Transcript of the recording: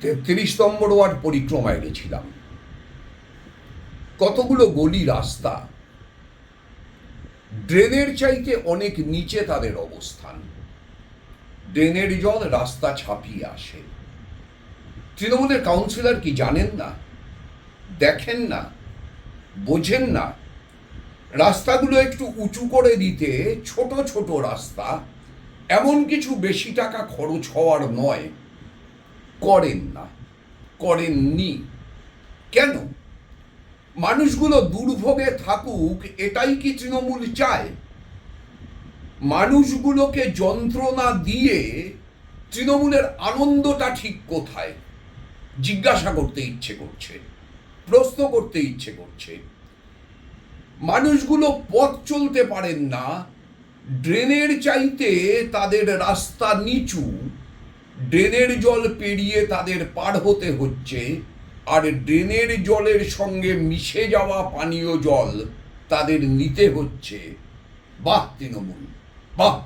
তেত্রিশ নম্বর ওয়ার্ড পরিক্রমায় গেছিলাম। কতগুলো গলি রাস্তা। ড্রেনের চাইতে অনেক নিচে তাদের অবস্থান। ড্রেনের জল রাস্তা ছাপিয়ে আসে। তৃণমূলের কাউন্সিলর কি জানেন না? দেখেন না? বোঝেন না? রাস্তাগুলো একটু উঁচু করে দিতে ছোট ছোট রাস্তা। এমন কিছু বেশি টাকা খরচ হওয়ার নয়। করেন না করেননি। কেন? মানুষগুলো দুর্ভোগে থাকুক, এটাই কি তৃণমূল চায়? মানুষগুলোকে যন্ত্রণা দিয়ে তৃণমূলের আনন্দটা ঠিক কোথায়? জিজ্ঞাসা করতে ইচ্ছে করছে, প্রশ্ন করতে ইচ্ছে করছে। মানুষগুলো পথ চলতে পারেন না, ড্রেনের চাইতে তাদের রাস্তা নিচু ড্রেনের জল পেরিয়ে তাদের পার হতে হচ্ছে, আর ড্রেনের জলের সঙ্গে মিশে যাওয়া পানীয় জল তাদের নিতে হচ্ছে। বাহ, তৃণমূল। বাহ।